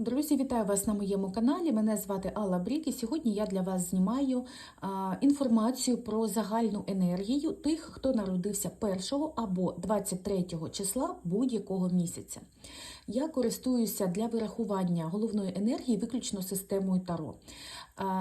Друзі, вітаю вас на моєму каналі. Мене звати Алла Брік, і сьогодні я для вас знімаю інформацію про загальну енергію тих, хто народився 1 або 23 числа будь-якого місяця. Я користуюся для вирахування головної енергії виключно системою Таро.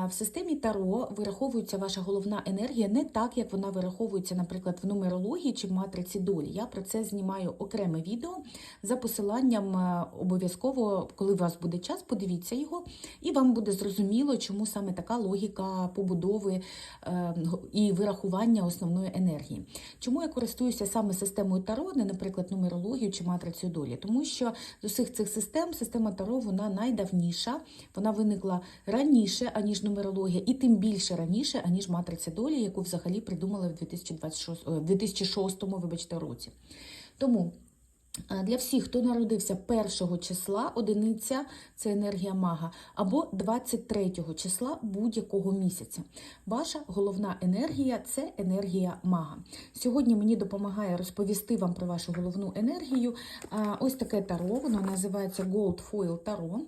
В системі Таро вираховується ваша головна енергія не так, як вона вираховується, наприклад, в нумерології чи в матриці долі. Я про це знімаю окреме відео за посиланням е, обов'язково, коли у вас буде час, подивіться його, і вам буде зрозуміло, чому саме така логіка побудови е, і вирахування основної енергії. Чому я користуюся саме системою Таро, не, наприклад, нумерологією чи матрицею долі? Тому що з усіх цих систем система Таро вона найдавніша, вона виникла раніше, аніж нумерологія, і тим більше раніше, аніж матриця долі, яку взагалі придумали в 2026, е, 2006 вибачте, році. Тому Для всіх, хто народився 1 числа, одиниця це енергія мага, або 23 числа будь-якого місяця. Ваша головна енергія це енергія мага. Сьогодні мені допомагає розповісти вам про вашу головну енергію. Ось таке таро, воно називається Gold Foil Таро.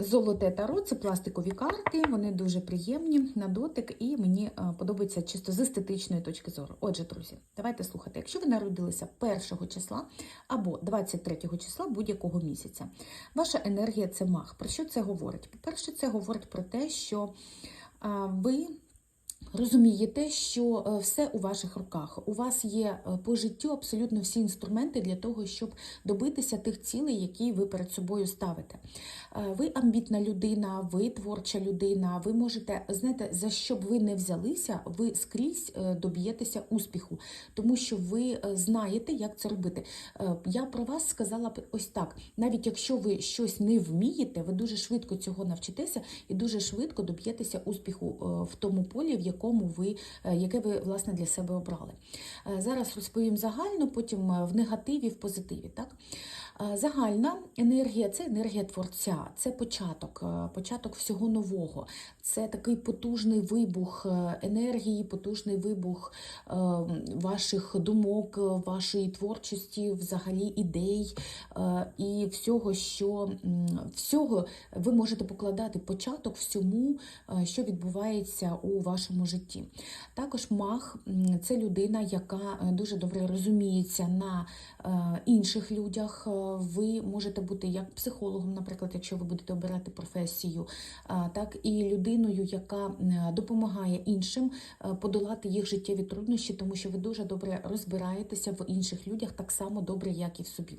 Золоте таро це пластикові карти, вони дуже приємні на дотик, і мені е, подобається чисто з естетичної точки зору. Отже, друзі, давайте слухати. Якщо ви народилися 1 числа або 23 числа будь-якого місяця, ваша енергія це мах. Про що це говорить? По-перше, це говорить про те, що ви. Розумієте, що е, все у ваших руках. У вас є е, по життю абсолютно всі інструменти для того, щоб добитися тих цілей, які ви перед собою ставите. Е, Ви амбітна людина, ви творча людина, ви можете, знаєте, за що б ви не взялися, ви скрізь доб'єтеся успіху, тому що ви знаєте, як це робити. Я про вас сказала б ось так: навіть якщо ви щось не вмієте, ви дуже швидко цього навчитеся і дуже швидко доб'єтеся успіху в тому полі, в якому ви, яке ви власне для себе обрали. Зараз розповім загально, потім в негативі, в позитиві. Так? Загальна енергія це енергія творця, це початок, початок всього нового. Це такий потужний вибух енергії, потужний вибух ваших думок, вашої творчості, взагалі ідей і всього, що всього ви можете покладати початок всьому, що відбувається у вашому житті. Також маг це людина, яка дуже добре розуміється на інших людях. Ви можете бути як психологом, наприклад, якщо ви будете обирати професію, так і людиною, яка допомагає іншим подолати їх життєві труднощі, тому що ви дуже добре розбираєтеся в інших людях так само добре, як і в собі.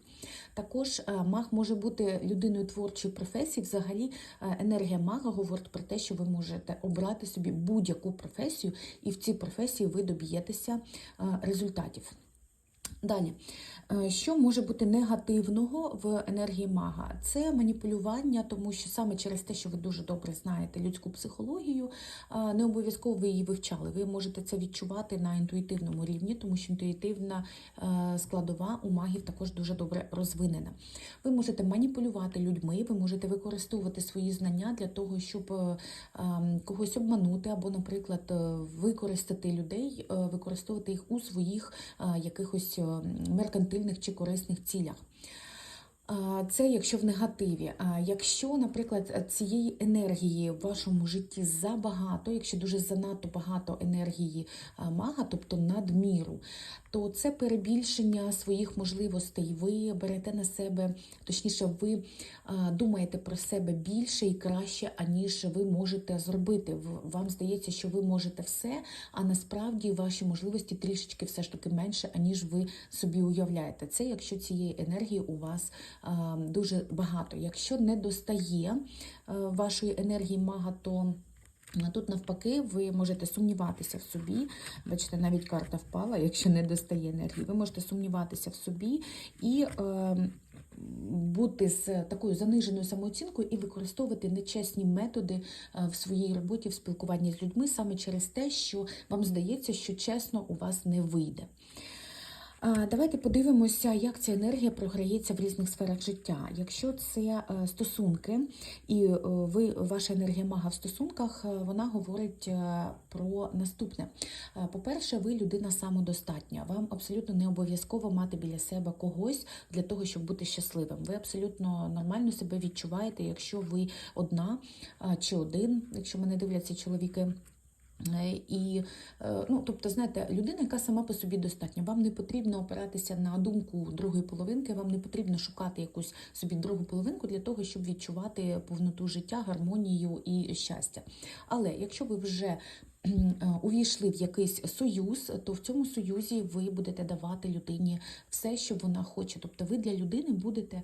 Також маг може бути людиною творчої професії. Взагалі, енергія мага говорить про те, що ви можете обрати собі будь-яку професію, і в цій професії ви доб'єтеся результатів. Далі, що може бути негативного в енергії мага? Це маніпулювання, тому що саме через те, що ви дуже добре знаєте людську психологію, не обов'язково ви її вивчали. Ви можете це відчувати на інтуїтивному рівні, тому що інтуїтивна складова у магів також дуже добре розвинена. Ви можете маніпулювати людьми, ви можете використовувати свої знання для того, щоб когось обманути, або, наприклад, використати людей, використовувати їх у своїх якихось меркантильних чи корисних цілях. Це якщо в негативі. А якщо, наприклад, цієї енергії в вашому житті забагато, якщо дуже занадто багато енергії мага, тобто надміру, то це перебільшення своїх можливостей. Ви берете на себе, точніше, ви думаєте про себе більше і краще, аніж ви можете зробити. Вам здається, що ви можете все, а насправді ваші можливості трішечки все ж таки менше, аніж ви собі уявляєте. Це якщо цієї енергії у вас дуже багато. Якщо не достає вашої енергії мага, то Тут, навпаки, ви можете сумніватися в собі. Бачите, навіть карта впала, якщо не достає енергії. Ви можете сумніватися в собі і е, бути з такою заниженою самооцінкою і використовувати нечесні методи в своїй роботі, в спілкуванні з людьми, саме через те, що вам здається, що чесно у вас не вийде. Давайте подивимося, як ця енергія програється в різних сферах життя. Якщо це е, стосунки, і е, ви ваша енергія мага в стосунках, е, вона говорить про наступне. По-перше, ви людина самодостатня. Вам абсолютно не обов'язково мати біля себе когось для того, щоб бути щасливим. Ви абсолютно нормально себе відчуваєте, якщо ви одна чи один, якщо мене дивляться чоловіки. Е, І, е, ну, тобто, знаєте, людина, яка сама по собі достатня. Вам не потрібно опиратися на думку другої половинки, вам не потрібно шукати якусь собі другу половинку для того, щоб відчувати повноту життя, гармонію і щастя. Але якщо ви вже е, увійшли в якийсь союз, то в цьому союзі ви будете давати людині все, що вона хоче. Тобто ви для людини будете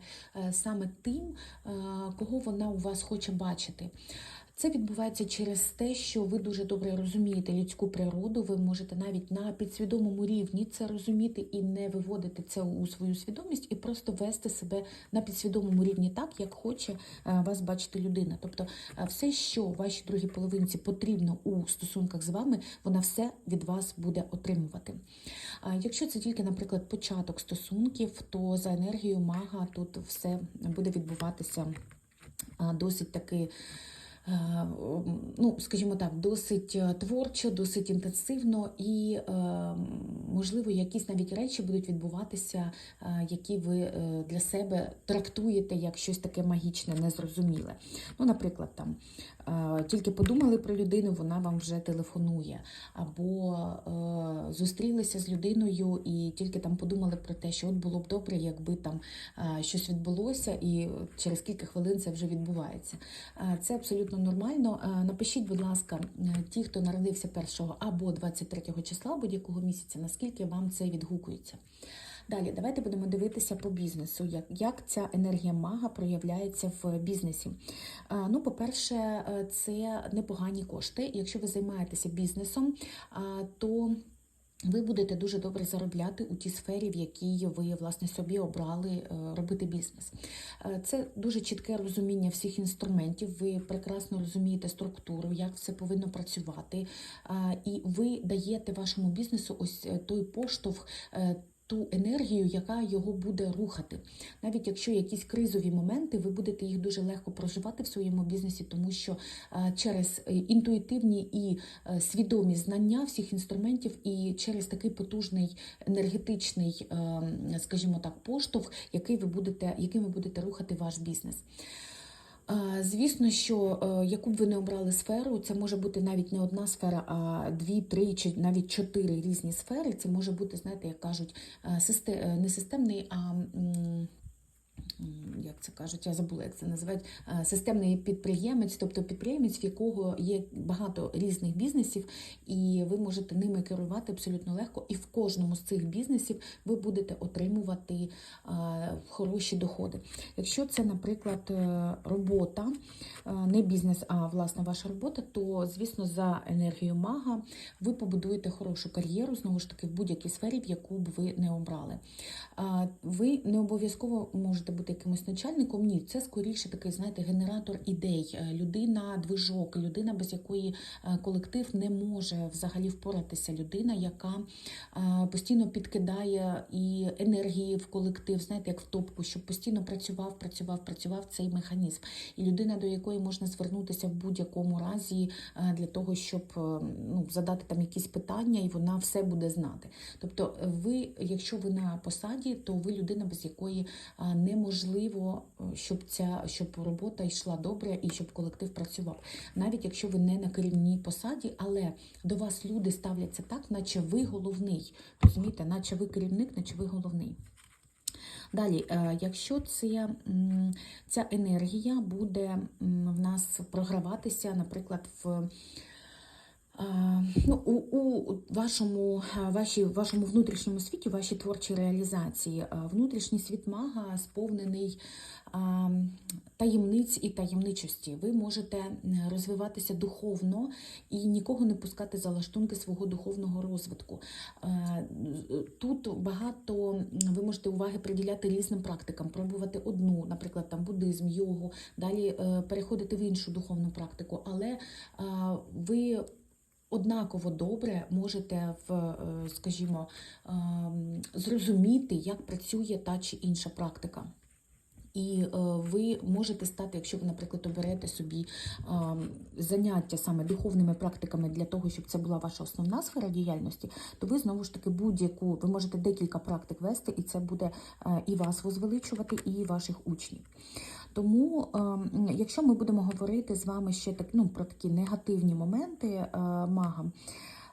саме тим, кого вона у вас хоче бачити. Це відбувається через те, що ви дуже добре розумієте людську природу. Ви можете навіть на підсвідомому рівні це розуміти і не виводити це у свою свідомість, і просто вести себе на підсвідомому рівні так, як хоче е, вас бачити людина. Тобто, е, все, що вашій другій половинці потрібно у стосунках з вами, вона все від вас буде отримувати. Якщо це тільки, наприклад, початок стосунків, то за енергією мага тут все буде відбуватися досить таки. Е, Ну, скажімо так, досить е, творчо, досить інтенсивно, і, е, можливо, якісь навіть речі будуть відбуватися, які ви для себе трактуєте як щось таке магічне, незрозуміле. Ну, наприклад, там тільки подумали про людину, вона вам вже телефонує, або е, зустрілися з людиною і тільки там подумали про те, що от було б добре, якби там е, щось відбулося, і через кілька хвилин це вже відбувається. Е, Це абсолютно нормально. Е, Напишіть, будь ласка, е, ті, хто народився 1 або 23 числа будь-якого місяця, наскільки вам це відгукується. Далі, давайте будемо дивитися по бізнесу, як, як ця енергія мага проявляється в бізнесі. Ну, по-перше, е, це непогані кошти. Якщо ви займаєтеся бізнесом, то ви будете дуже добре заробляти у тій сфері, в якій ви власне собі обрали е, робити бізнес. Е, Це дуже чітке розуміння всіх інструментів. Ви прекрасно розумієте структуру, як все повинно працювати, Е, і ви даєте вашому бізнесу ось е, той поштовх. Ту енергію, яка його буде рухати, навіть якщо якісь кризові моменти, ви будете їх дуже легко проживати в своєму бізнесі, тому що е, через е, інтуїтивні і е, свідомі знання всіх інструментів, і через такий потужний енергетичний, е, скажімо так, поштовх, який ви будете, яким ви будете рухати ваш бізнес. Звісно, що е, яку б ви не обрали сферу, це може бути навіть не одна сфера, а дві, три чи навіть чотири різні сфери. Це може бути, знаєте, як кажуть, систем е, не системний, а як це кажуть, я забула, як це називають, е, системний підприємець, тобто підприємець, в якого є багато різних бізнесів, і ви можете ними керувати абсолютно легко. І в кожному з цих бізнесів ви будете отримувати е, хороші доходи. Якщо це, наприклад, е, робота, не бізнес, а власне ваша робота, то звісно за енергією мага ви побудуєте хорошу кар'єру знову ж таки в будь-якій сфері, в яку б ви не обрали. Ви не обов'язково можете бути якимось начальником. Ні, це скоріше такий, знаєте, генератор ідей, е, людина, движок, людина, без якої е, колектив не може взагалі впоратися. Людина, яка е, постійно підкидає і енергії в колектив, знаєте, як в топку, щоб постійно працював, працював, працював цей механізм. І людина, до якої можна звернутися в будь-якому разі для того, щоб ну, задати там якісь питання, і вона все буде знати. Тобто, ви, якщо ви на посаді, то ви людина, без якої а, неможливо, е, щоб ця щоб робота йшла добре і щоб колектив працював. Навіть якщо ви не на керівній посаді, але до вас люди ставляться так, наче ви головний. Розумієте, наче ви керівник, наче ви головний. Далі, е, якщо це, ця енергія буде в нас програватися, наприклад, в Ну, у, у вашому, а, вашій, вашому внутрішньому світі, вашій творчій реалізації, внутрішній світ мага сповнений таємниць і таємничості. Ви можете розвиватися духовно і нікого не пускати за лаштунки свого духовного розвитку. Е, Тут багато ви можете уваги приділяти різним практикам, пробувати одну, наприклад, там буддизм, йогу, далі е, переходити в іншу духовну практику, але ви однаково добре можете в, е, скажімо, ем, зрозуміти, як працює та чи інша практика. І е, ви можете стати, якщо ви, наприклад, оберете собі е, заняття саме духовними практиками для того, щоб це була ваша основна сфера діяльності, то ви знову ж таки будь-яку, ви можете декілька практик вести, і це буде е, і вас возвеличувати, і ваших учнів. Тому, е, якщо ми будемо говорити з вами ще так, ну, про такі негативні моменти е, мага,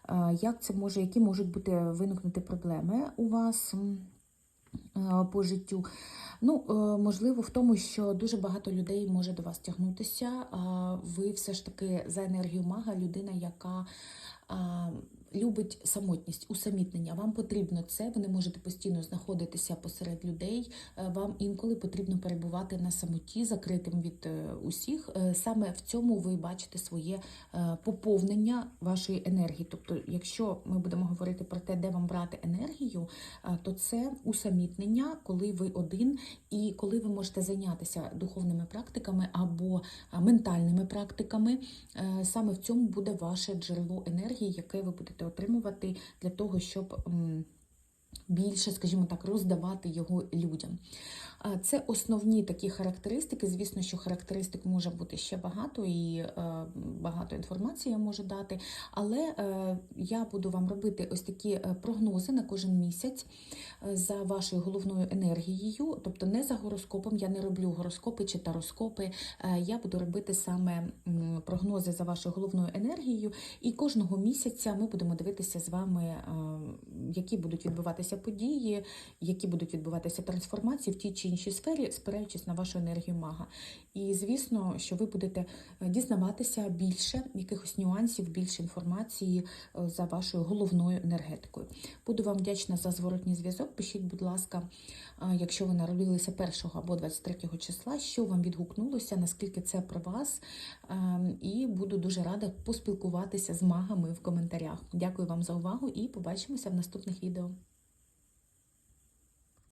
е, як це може, які можуть бути виникнути проблеми у вас е, по життю? Ну, можливо, в тому, що дуже багато людей може до вас тягнутися. Ви все ж таки за енергію мага людина, яка любить самотність, усамітнення. Вам потрібно це, ви не можете постійно знаходитися посеред людей. Е, Вам інколи потрібно перебувати на самоті, закритим від е, усіх. Е, Саме в цьому ви бачите своє поповнення вашої енергії. Тобто, якщо ми будемо говорити про те, де вам брати енергію, то це усамітнення, коли ви один і коли ви можете зайнятися духовними практиками або ментальними практиками, саме в цьому буде ваше джерело енергії, яке ви будете отримувати для того, щоб більше, скажімо так, роздавати його людям. Це основні такі характеристики. Звісно, що характеристик може бути ще багато і е, багато інформації я можу дати, але е, я буду вам робити ось такі е, прогнози на кожен місяць за вашою головною енергією, тобто не за гороскопом, я не роблю гороскопи чи тароскопи. Я буду робити саме прогнози за вашою головною енергією, і кожного місяця ми будемо дивитися з вами, які будуть відбуватися події, які будуть відбуватися трансформації в тій чи іншій сфері, спираючись на вашу енергію мага. І звісно, що ви будете е, дізнаватися більше якихось нюансів, більше інформації е, за вашою головною енергетикою. Буду вам вдячна за зворотній зв'язок. Пишіть, будь ласка, якщо ви народилися 1 або 23 числа, що вам відгукнулося, наскільки це про вас. Ем, І буду дуже рада поспілкуватися з магами в коментарях. Дякую вам за увагу і побачимося в наступних відео.